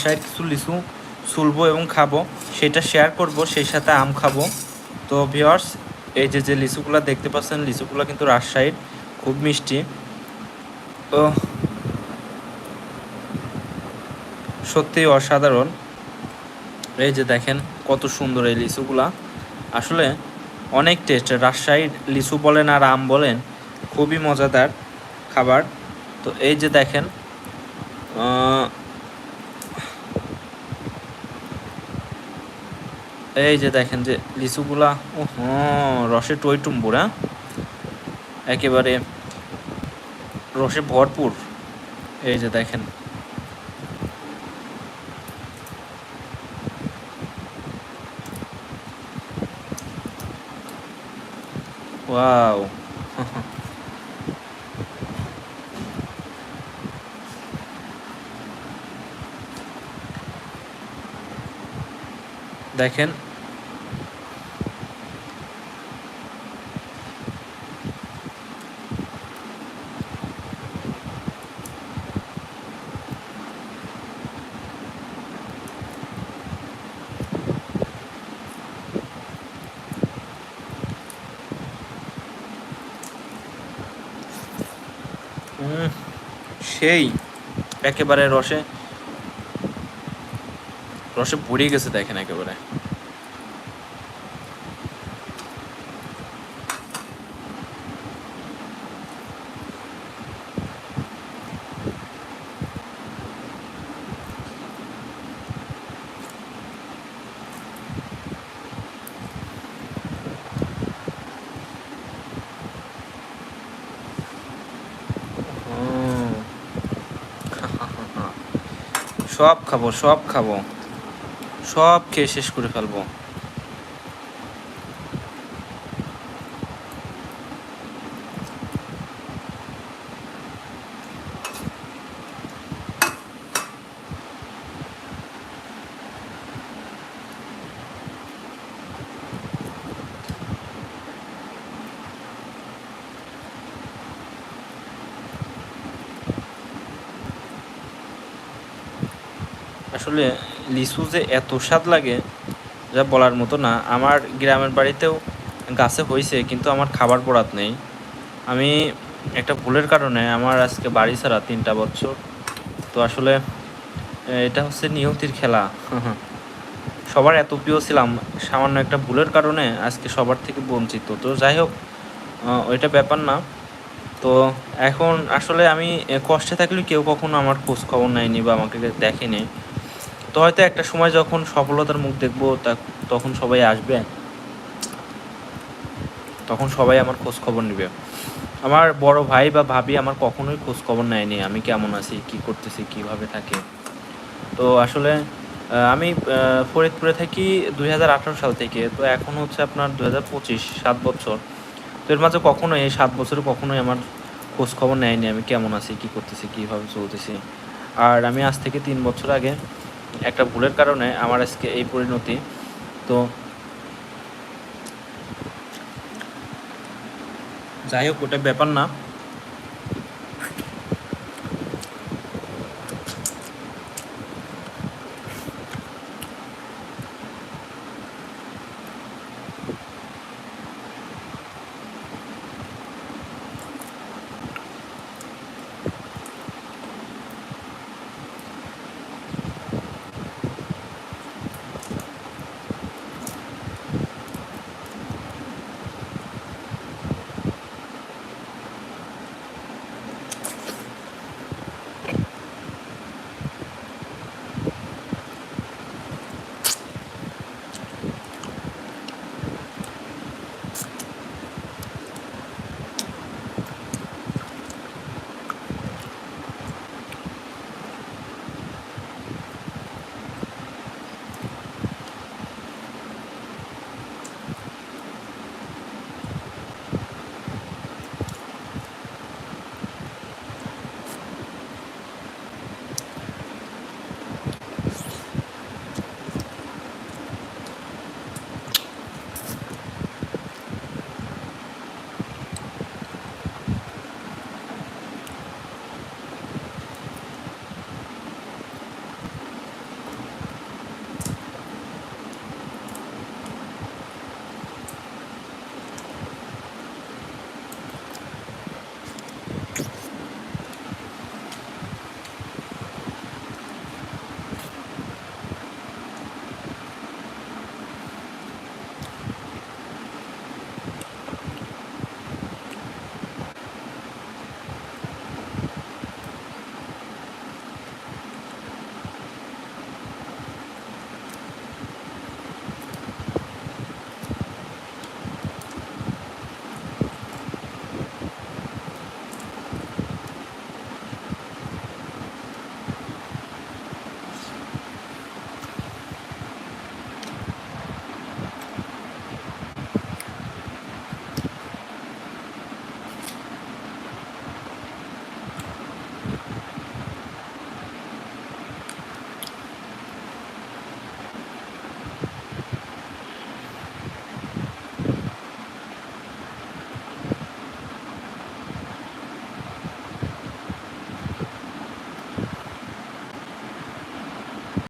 রাজশাহীর কিছু লিচু চুলবো এবং খাব। সেটা শেয়ার করব, সেই সাথে আম খাব। তো ভিওর্স এই যে যে লিচুগুলো দেখতে পাচ্ছেন লিচুগুলো কিন্তু রাজশাহীর, খুব মিষ্টি। তো সত্যিই অসাধারণ। এই যে দেখেন, কত সুন্দর এই লিচুগুলা আসলে অনেক টেস্ট রাজশাহীর লিচু বলেন আর আম বলেন, খুবই মজাদার খাবার। তো এই যে দেখেন এই যে দেখেন যে লিচুগুলা ও রসে টইটুম্বুর হ্যাঁ? একেবারে রসে ভরপুর। এই যে দেখেন। ওয়াও। দেখেন। সেই একেবারে রসে রসে ভরে গেছে দেখেন একেবারে। সব খাব সব খাব। সব খেয়ে শেষ করে ফেলব। আসলে লিচু যে এত স্বাদ লাগে, যা বলার মতো না। আমার গ্রামের বাড়িতেও গাছে হয়েছে কিন্তু আমার খাবার পড়াত নেই। আমি একটা ভুলের কারণে আমার আজকে বাড়ি ছাড়া তিনটা বছর। তো আসলে এটা হচ্ছে নিয়তির খেলা। সবার এত প্রিয় ছিলাম, সামান্য একটা ভুলের কারণে আজকে সবার থেকে বঞ্চিত। তো যাই হোক ওইটা ব্যাপার না। তো এখন আসলে আমি কষ্টে থাকলে কেউ কখনো আমার খোঁজ খবর নেয়নি বা আমাকে দেখেনি। তো হয়তো একটা সময় যখন সফলতার মুখ দেখব, তা- তখন সবাই আসবে। তখন সবাই আমার খোঁজ খবর নেবে। আমার বড় ভাই বা ভাবি আমার কখনোই খোঁজ খবর নেয়নি, আমি কেমন আছি, কি করতেছি, কীভাবে থাকি। তো আসলে আমি ফরিদপুরে থাকি দুই হাজার আঠারো সাল থেকে, তো এখন হচ্ছে আপনার দু হাজার পঁচিশ, সাত বছর। তো এর মাঝে কখনোই, এই সাত বছরে কখনোই আমার খোঁজ খবর নেয়নি, আমি কেমন আছি, কি করতেছি, কীভাবে চলতেছি। আর আমি আজ থেকে তিন বছর আগে একটা ভুলের কারণে আমার আজকে এই পরিণতি। তো যাই হোক ওটা ব্যাপার না।